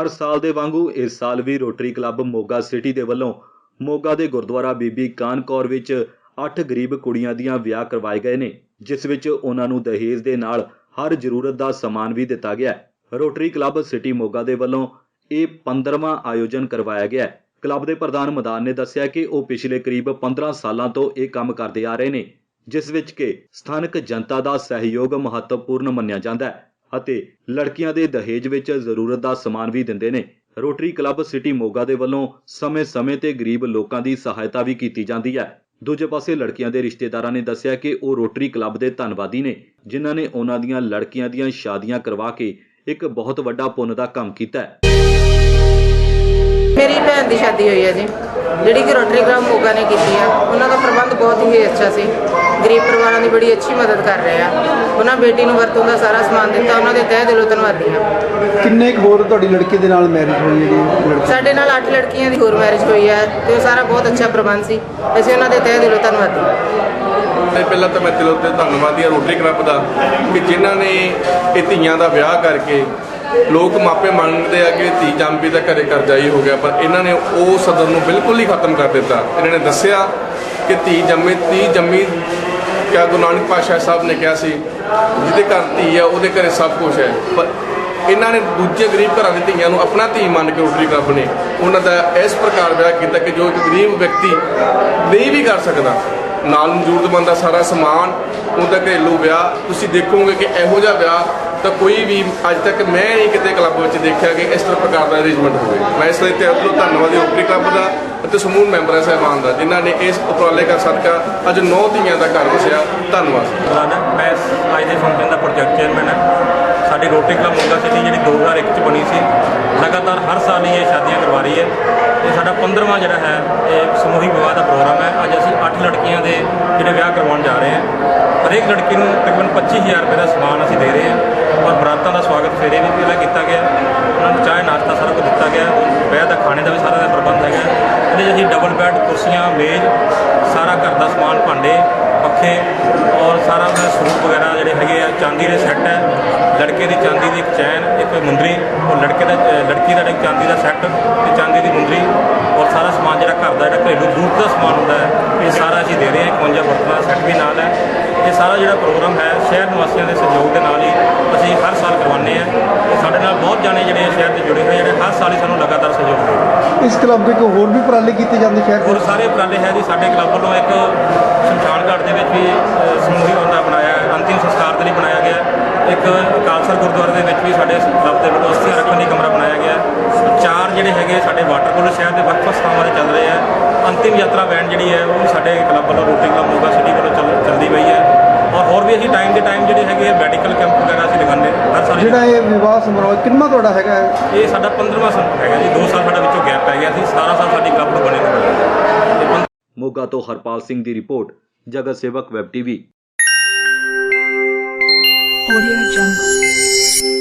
ਹਰ ਸਾਲ ਦੇ ਵਾਂਗੂ ਇਸ ਸਾਲ ਵੀ ਰੋਟਰੀ ਕਲੱਬ ਮੋਗਾ ਸਿਟੀ ਦੇ ਵੱਲੋਂ ਮੋਗਾ ਦੇ ਗੁਰਦੁਆਰਾ ਬੀਬੀ ਕਾਨ ਕੌਰ ਵਿੱਚ 8 ਗਰੀਬ ਕੁੜੀਆਂ ਦੀਆਂ ਵਿਆਹ ਕਰਵਾਏ ਗਏ ਨੇ, ਜਿਸ ਵਿੱਚ ਉਹਨਾਂ ਨੂੰ ਦਹੇਜ ਦੇ ਨਾਲ ਹਰ ਜ਼ਰੂਰਤ ਦਾ ਸਮਾਨ ਵੀ ਦਿੱਤਾ ਗਿਆ ਹੈ। ਰੋਟਰੀ ਕਲੱਬ ਸਿਟੀ ਮੋਗਾ ਦੇ ਵੱਲੋਂ ਇਹ 15ਵਾਂ ਆਯੋਜਨ ਕਰਵਾਇਆ ਗਿਆ ਹੈ। ਕਲੱਬ ਦੇ ਪ੍ਰਧਾਨ ਮਦਾਨ ਨੇ ਦੱਸਿਆ ਕਿ ਉਹ ਪਿਛਲੇ ਕਰੀਬ 15 ਸਾਲਾਂ ਤੋਂ ਇਹ ਕੰਮ ਕਰਦੇ ਆ ਰਹੇ ਨੇ, ਜਿਸ ਵਿੱਚ ਕਿ ਸਥਾਨਕ ਜਨਤਾ ਦਾ ਸਹਿਯੋਗ ਮਹੱਤਵਪੂਰਨ ਮੰਨਿਆ ਜਾਂਦਾ ਹੈ। ਅਤੇ ਲੜਕੀਆਂ ਦੇ ਦਹੇਜ ਵਿੱਚ ਜ਼ਰੂਰਤ ਦਾ ਸਮਾਨ ਵੀ ਦਿੰਦੇ ਨੇ। ਰੋਟਰੀ ਕਲੱਬ ਸਿਟੀ ਮੋਗਾ ਦੇ ਵੱਲੋਂ ਸਮੇਂ-ਸਮੇਂ ਤੇ ਗਰੀਬ ਲੋਕਾਂ ਦੀ ਸਹਾਇਤਾ ਵੀ ਕੀਤੀ ਜਾਂਦੀ ਹੈ। ਦੂਜੇ ਪਾਸੇ ਲੜਕੀਆਂ ਦੇ ਰਿਸ਼ਤੇਦਾਰਾਂ ਨੇ ਦੱਸਿਆ ਕਿ ਉਹ ਰੋਟਰੀ ਕਲੱਬ ਦੇ ਧੰਨਵਾਦੀ ਨੇ, ਜਿਨ੍ਹਾਂ ਨੇ ਉਹਨਾਂ ਦੀਆਂ ਲੜਕੀਆਂ ਦੀਆਂ ਸ਼ਾਦੀਆਂ ਕਰਵਾ ਕੇ ਇੱਕ ਬਹੁਤ ਵੱਡਾ ਪੁੰਨ ਦਾ ਕੰਮ ਕੀਤਾ ਹੈ। ਮੇਰੀ ਭੈਣ ਦੀ ਸ਼ਾਦੀ ਹੋਈ ਹੈ ਜੀ, ਜਿਹੜੀ ਕਿ ਰੋਟਰੀ ਕਲੱਬ ਮੋਗਾ ਨੇ ਕੀਤੀ ਆ। ਉਹਨਾਂ ਦਾ ਪ੍ਰਬੰਧ ਬਹੁਤ ਹੀ ਅੱਛਾ ਸੀ। ਗਰੀਬ ਪਰਿਵਾਰਾਂ ਦੀ ਬੜੀ ਅੱਛੀ ਮਦਦ ਕਰ ਰਹੇ ਆ। ਉਹਨਾਂ ਬੇਟੀ ਨੂੰ ਵਰਤੋਂ ਦਾ ਸਾਰਾ ਸਮਾਨ ਦਿੱਤਾ ਉਹਨਾਂ ਦੇ ਤਹਿ ਦਿਲੋਂ ਧੰਨਵਾਦੀ ਆ ਕਿੰਨੇ ਕੁ ਹੋਰ ਤੁਹਾਡੀ ਲੜਕੀ ਦੇ ਨਾਲ ਮੈਰਿਜ ਹੋਈ ਹੈ ਜੀ? ਲੜਕੀ? ਸਾਡੇ ਨਾਲ 8 ਲੜਕੀਆਂ ਦੀ ਹੋਰ ਮੈਰਿਜ ਹੋਈ ਹੈ ਤੇ ਉਹ ਸਾਰਾ ਬਹੁਤ ਅੱਛਾ ਪ੍ਰਬੰਧ ਸੀ। ਅਸੀਂ ਉਹਨਾਂ ਦੇ ਤਹਿ ਦਿਲੋਂ ਧੰਨਵਾਦੀ ਹਾਂ। ਤੇ ਪਹਿਲਾਂ ਤਾਂ ਮੈਂ ਦਿਲੋਂ ਤੇ ਧੰਨਵਾਦੀ ਹਾਂ ਰੋਟਰੀ ਕਲੱਬ ਦਾ ਕਿ ਜਿਨ੍ਹਾਂ ਨੇ ਇਹ ਧੀਆਂ ਦਾ ਵਿਆਹ ਕਰਕੇ ਲੋਕ ਮਾਪੇ ਮੰਗਦੇ ਆ ਕਿ ਧੀ ਜੰਮੀ ਤਾਂ ਘਰੇ ਕਰਜਾਈ ਹੋ ਗਿਆ ਪਰ ਇਹਨਾਂ ਨੇ ਉਹ ਸਦਰ ਨੂੰ ਬਿਲਕੁਲ ਹੀ ਖਤਮ ਕਰ ਦਿੱਤਾ। ਇਹਨਾਂ ਨੇ ਦੱਸਿਆ ਕਿ ਧੀ ਜੰਮੇ, ਧੀ ਜੰਮੀ ਕਿਆ ਗੁਰੂ ਨਾਨਕ ਪਾਤਸ਼ਾਹ ਸਾਹਿਬ ਨੇ ਕਿਹਾ ਸੀ, ਜਿਹਦੇ ਘਰ ਧੀ ਹੈ ਉਹਦੇ ਘਰੇ ਸਭ ਕੁਝ ਹੈ। ਪਰ ਇਹਨਾਂ ਨੇ ਦੂਜੇ ਗਰੀਬ ਘਰਾਂ ਦੀ ਧੀਆਂ ਨੂੰ ਆਪਣਾ ਧੀ ਮੰਨ ਕੇ ਰੋਟਰੀ ਕਲੱਬ ਨੇ। ਉਹਨਾਂ ਦਾ ਇਸ ਪ੍ਰਕਾਰ ਵਿਆਹ ਕੀਤਾ ਕਿ ਜੋ ਇੱਕ ਗਰੀਬ ਵਿਅਕਤੀ ਨਹੀਂ ਵੀ ਕਰ ਸਕਦਾ, ਨਾਲ ਨੂੰ ਜ਼ਰੂਰਤਮੰਦ ਦਾ ਸਾਰਾ ਸਮਾਨ, ਉਹਦਾ ਘਰੇਲੂ ਵਿਆਹ, ਤੁਸੀਂ ਦੇਖੋਗੇ ਕਿ ਇਹੋ ਜਿਹਾ ਵਿਆਹ ਤਾਂ ਕੋਈ ਵੀ ਅੱਜ ਤੱਕ ਮੈਂ ਨਹੀਂ ਕਿਤੇ ਕਲੱਬ ਵਿੱਚ ਦੇਖਿਆ ਕਿ ਇਸ ਤਰ੍ਹਾਂ ਪ੍ਰਕਾਰ ਦਾ ਅਰੇਂਜਮੈਂਟ ਹੋਵੇ। ਮੈਂ ਇਸ ਲਈ ਤਹਿ ਦਿਲੋਂ ਧੰਨਵਾਦੀ ਰੋਟਰੀ ਕਲੱਬ ਦਾ ਅਤੇ ਸਮੂਹ ਮੈਂਬਰਾਂ ਸਾਹਿਬਾਨ ਦਾ, ਜਿਨ੍ਹਾਂ ਨੇ ਇਸ ਉਪਰਾਲੇ ਕਰ ਸਦਕਾ ਅੱਜ ਨੌ ਧੀਆਂ ਦਾ ਘਰ ਵਸਿਆ। ਧੰਨਵਾਦ। ਮੈਂ ਅੱਜ ਦੇ ਫੰਕਸ਼ਨ ਦਾ ਪ੍ਰੋਜੈਕਟ ਚੇਅਰਮੈਨ ਹਾਂ। ਸਾਡੀ ਰੋਟਰੀ ਕਲੱਬ ਮੋਗਾ ਸਿਟੀ ਜਿਹੜੀ 2001 ਚ ਬਣੀ ਸੀ, ਲਗਾਤਾਰ ਹਰ ਸਾਲ ਹੀ ਇਹ ਸ਼ਾਦੀਆਂ ਕਰਵਾ ਰਹੀ ਹੈ। ਇਹ ਸਾਡਾ 15ਵਾਂ ਜਿਹੜਾ ਹੈ, ਇਹ ਸਮੂਹਿਕ ਵਿਵਾਹ ਦਾ ਪ੍ਰੋਗਰਾਮ ਹੈ। ਅੱਜ ਅਸੀਂ 8 ਲੜਕੀਆਂ ਦੇ ਜਿਹੜੇ ਵਿਆਹ ਕਰਵਾਉਣ ਜਾ ਰਹੇ ਹਾਂ। ਹਰੇਕ ਲੜਕੀ ਨੂੰ ਤਕਰੀਬਨ 25000 ਰੁਪਏ ਦਾ ਸਮਾਨ ਅਸੀਂ ਦੇ ਰਹੇ ਹਾਂ। ਔਰ ਬਰਾਤਾਂ ਦਾ ਸਵਾਗਤ ਫੇਰੇ ਵੀ ਪਹਿਲਾਂ ਕੀਤਾ ਗਿਆ। ਉਹਨਾਂ ਨੂੰ ਚਾਹ ਨਾਸ਼ਤਾ ਸਾਰਾ ਕੁਝ ਦਿੱਤਾ ਗਿਆ। ਬਹਿ ਦਾ ਖਾਣੇ ਦਾ ਵੀ ਸਾਰਾ ਦਾ ਪ੍ਰਬੰਧ ਹੈਗਾ। ਇਹਦੇ 'ਚ ਅਸੀਂ ਡਬਲ ਬੈੱਡ ਕੁਰਸੀਆਂ ਮੇਜ਼ ਸਾਰਾ ਘਰ ਦਾ ਸਮਾਨ ਭਾਂਡੇ ਪੱਖੇ ਔਰ ਸਾਰਾ ਉਹਦਾ ਸਰੂਪ ਵਗੈਰਾ ਜਿਹੜੇ ਹੈਗੇ ਆ ਚਾਂਦੀ ਦੇ ਸੈੱਟ ਹੈ। ਲੜਕੇ ਦੀ ਚਾਂਦੀ ਦੀ ਇੱਕ ਚੈਨ ਇੱਕ ਮੁੰਦਰੀ ਔਰ ਲੜਕੇ ਦਾ ਅ, ਲੜਕੀ ਦਾ ਇੱਕ ਚਾਂਦੀ ਦਾ ਸੈੱਟ ਤੇ ਚਾਂਦੀ ਦੀ ਮੁੰਦਰੀ ਔਰ ਸਾਰਾ ਸਮਾਨ ਜਿਹੜਾ ਘਰ ਦਾ ਜਿਹੜਾ ਘਰੇਲੂ ਜ਼ਰੂਰਤ ਦਾ ਸਮਾਨ ਹੁੰਦਾ ਹੈ ਇਹ ਸਾਰਾ ਅਸੀਂ ਦੇ ਰਹੇ ਹਾਂ। 51 ਬਰਤਨਾਂ ਦਾ ਸੈੱਟ ਵੀ ਨਾਲ ਹੈ। ਇਹ ਸਾਰਾ ਜਿਹੜਾ ਪ੍ਰੋਗਰਾਮ ਹੈ ਸ਼ਹਿਰ ਨਿਵਾਸੀਆਂ ਦੇ ਸਹਿਯੋਗ ਦੇ ਨਾਲ ਹੀ ਅਸੀਂ ਹਰ ਸਾਲ ਕਰਵਾਉਂਦੇ ਹਾਂ ਤੇ ਸਾਡੇ ਨਾਲ ਬਹੁਤ ਜਾਣੇ ਜਿਹੜੇ ਆ ਸ਼ਹਿਰ ਦੇ ਜੁੜੇ ਹੋਏ ਜਿਹੜੇ ਹਰ ਸਾਲ ਹੀ ਸਾਨੂੰ ਲਗਾਤਾਰ ਸਹਿਯੋਗ ਦੇ ਰਹੇ ਇਸ ਕਲੱਬ ਦੇ ਕੋਈ ਹੋਰ ਵੀ ਉਪਰਾਲੇ ਕੀਤੇ ਜਾਂਦੇ ਸ਼ਹਿਰ ਦੇ ਸਾਰੇ ਉਪਰਾਲੇ ਹੈ ਜੀ ਸਾਡੇ ਕਲੱਬ ਵੱਲੋਂ ਇੱਕ ਸ਼ਮਸ਼ਾਨ ਘਾਟ ਦੇ ਵਿੱਚ ਵੀ ਅ, ਸਮੂਹਿਕ ਬੰਦਾ ਬਣਾਇਆ ਅੰਤਿਮ ਸੰਸਕਾਰ ਦੇ ਲਈ ਬਣਾਇਆ ਗਿਆ। ਇੱਕ ਅਕਾਲਸਰ ਗੁਰਦੁਆਰੇ ਦੇ ਵਿੱਚ ਵੀ ਸਾਡੇ ਕਲੱਬ ਦੇ ਵੱਲੋਂ ਅਸਥੀਆਂ ਰੱਖਣ ਲਈ ਕਮਰਾ ਬਣਾਇਆ ਗਿਆ। ਚਾਰ ਜਿਹੜੇ ਹੈਗੇ ਸਾਡੇ ਵਾਟਰ ਕੂਲਰ ਸ਼ਹਿਰ ਦੇ ਵੱਖ-ਵੱਖ ਸਥਾਨਾਂ ਤੇ ਚੱਲ ਰਹੇ ਆ ਅੰਤਿਮ ਯਾਤਰਾ ਵੈਨ ਜਿਹੜੀ ਹੈ ਉਹ ਸਾਡੇ ਕਲੱਬ ਵੱਲੋਂ ਰੋਟਰੀ ਕਲੱਬ ਮੋਗਾ ਸਿਟੀ ਵੱਲੋਂ ਚੱਲ ਚੱਲਦੀ ਪਈ ਹੈ ਔਰ ਹੋਰ ਵੀ ਅਸੀਂ ਟਾਈਮ ਦੇ ਟਾਈਮ ਜਿਹੜੇ ਹੈਗੇ ਮੈਡੀਕਲ ਕੈਂਪ ਵਗੈਰਾ ਅਸੀਂ ਲਗਾਉਂਦੇ ਹਰ ਸਾਲ ਜਿਹੜਾ ਇਹ ਵਿਵਾਹ ਸਮਾਰੋਹ ਕਿੰਨਾ ਤੁਹਾਡਾ ਹੈਗਾ ਹੈ? ਇਹ ਸਾਡਾ 15ਵਾਂ ਸੰਪ ਹੈਗਾ ਜੀ 2 ਸਾਲ ਸਾਡਾ ਵਿੱਚੋਂ ਗੈਪ ਪੈ ਗਿਆ ਸੀ 17 ਸਾਲ ਸਾਡੀ ਕਲੱਬ ਨੂੰ ਬਣੇ ਨੂੰ ਮੋਗਾ ਤੋਂ ਹਰਪਾਲ ਸਿੰਘ ਦੀ ਰਿਪੋਰਟ ਜਗਤ ਸੇਵਕ ਵੈਬ ਟੀਵੀ Audio Jungle.